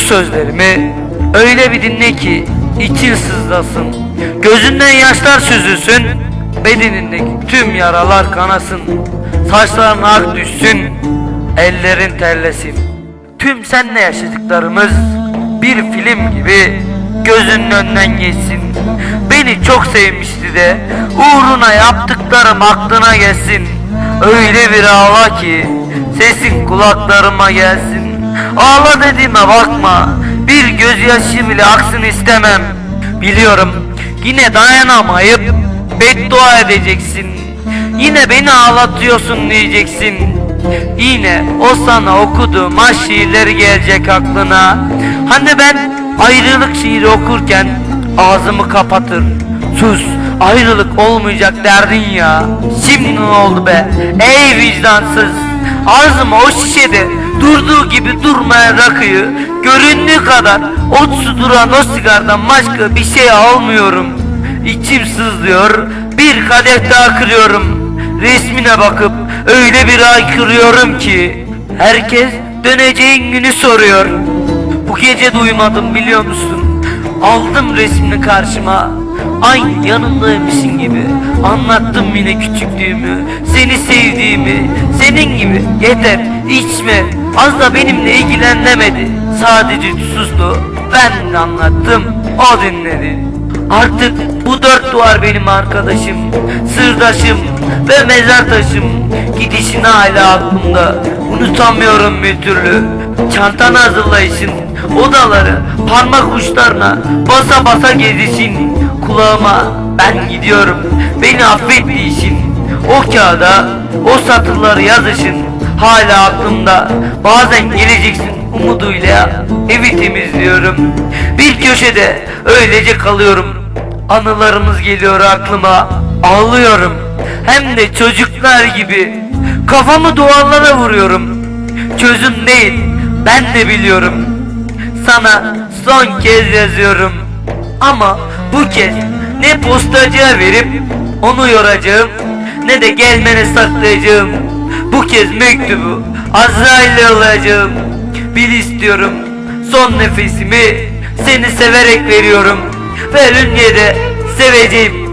sözlerimi öyle bir dinle ki için sızlasın. Gözünden yaşlar süzülsün, bedenindeki tüm yaralar kanasın. Saçların ak düşsün, ellerin terlesin. Tüm senle yaşadıklarımız bir film gibi gözünün önünden geçsin. Beni çok sevmişti de uğruna yaptıklarım aklına gelsin. Öyle bir ağla ki sesin kulaklarıma gelsin. Ağla dediğime bakma bir gözyaşı bile aksın istemem. Biliyorum yine dayanamayıp beddua edeceksin. Yine beni ağlatıyorsun diyeceksin. Yine o sana okuduğum aşk şiirleri gelecek aklına. Hani ben ayrılık şiiri okurken ağzımı kapatır. Sus ayrılık olmayacak derdin ya. Şimdi ne oldu be ey vicdansız. Ağzıma o şişede durduğu gibi durmayan rakıyı göründüğü kadar ot duran o sigardan başka bir şey almıyorum. İçim sızlıyor bir kadeh daha kırıyorum. Resmine bakıp öyle bir aykırıyorum ki Herkes döneceğin günü soruyor. Bu gece duymadım biliyor musun? Aldım resmini karşıma. Aynı yanındaymışsın gibi. Anlattım yine küçüklüğümü Seni sevdiğimi. Senin gibi yeter içme Az da benimle ilgilen demedi Sadece sustu Ben anlattım O dinledi Artık bu dört duvar benim arkadaşım, sırdaşım ve mezar taşım. Gidişin hala aklımda, unutamıyorum bir türlü. Çantanı hazırlayışın, odaları, parmak uçlarına basa basa gezişin. Kulağıma ben gidiyorum, beni affet diyişin. O kağıda o satırları yazışın, hala aklımda. Bazen geleceksin umuduyla evi temizliyorum. Bir köşede öylece kalıyorum. Anılarımız geliyor aklıma. Ağlıyorum. Hem de çocuklar gibi. Kafamı duvarlara vuruyorum. Çözüm değil. Ben de biliyorum. Sana son kez yazıyorum. Ama bu kez ne postacıya verip onu yoracağım ne de gelmene saklayacağım. Bu kez mektubu Azrail'e yollayacağım. Bil istiyorum son nefesimi seni severek veriyorum. Ve ölünce de seveceğim